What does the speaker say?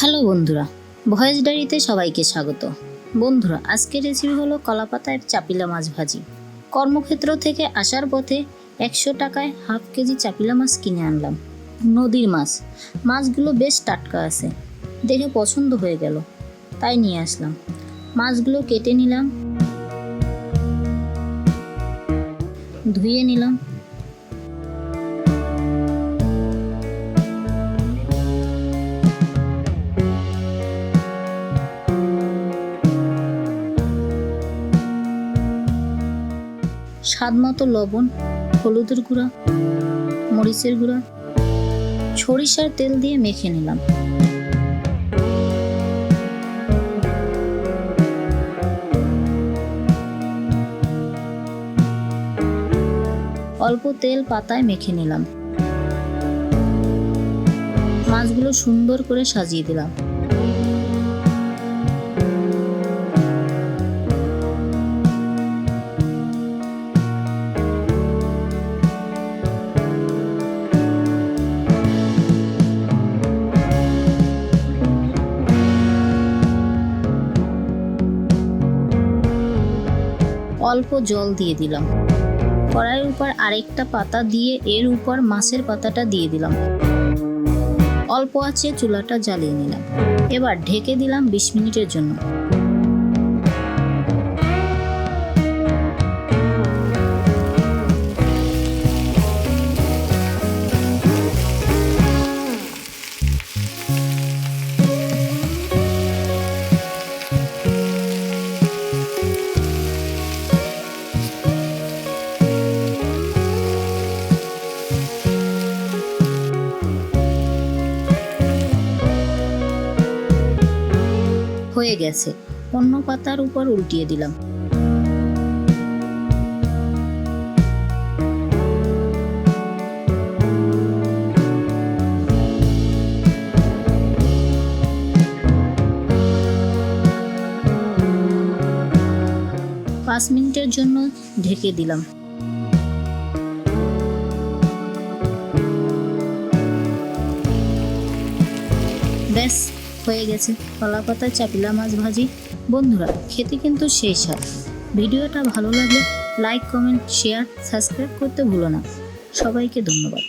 Hello বন্ধুরা, voice ডায়েরিতে সবাইকে স্বাগত। বন্ধুরা, আজকের রেসিপি হলো কলাপাতায় চাপিলা মাছ ভাজি। কর্মক্ষেত্র থেকে আসার পথে একশো টাকায় হাফ কেজি চাপিলা মাছ কিনে আনলাম। নদীর মাছ, মাছগুলো বেশ টাটকা আছে, দেখে পছন্দ হয়ে গেল, তাই নিয়ে আসলাম। মাছগুলো কেটে নিলাম, ধুয়ে নিলাম স্বাদ মতো লবণ, হলুদের গুঁড়া, মরিচের গুঁড়া, সরিষার তেল দিয়ে মেখে নিলাম। অল্প তেল পাতায় মেখে নিলাম। মাছগুলো সুন্দর করে সাজিয়ে দিলাম। অল্প জল দিয়ে দিলাম। কড়াইয়ের উপর আরেকটা পাতা দিয়ে এর উপর মাছের পাতাটা দিয়ে দিলাম। অল্প আছে চুলাটা জ্বালিয়ে নিলাম। এবার ঢেকে দিলাম বিশ মিনিটের জন্য। হয়ে গেছে। অন্য পাতার উপর উল্টিয়ে দিলাম। পাঁচ মিনিটের জন্য ঢেকে দিলাম। ব্যাস হয়ে গেছে। কলা পাতা চাপিলা মাছ ভাজি। বন্ধুরা, খেতে কিন্তু শেষ হয় ভিডিওটা ভালো লাগলে লাইক কমেন্ট শেয়ার সাবস্ক্রাইব করতে ভুলো না। সবাইকে ধন্যবাদ।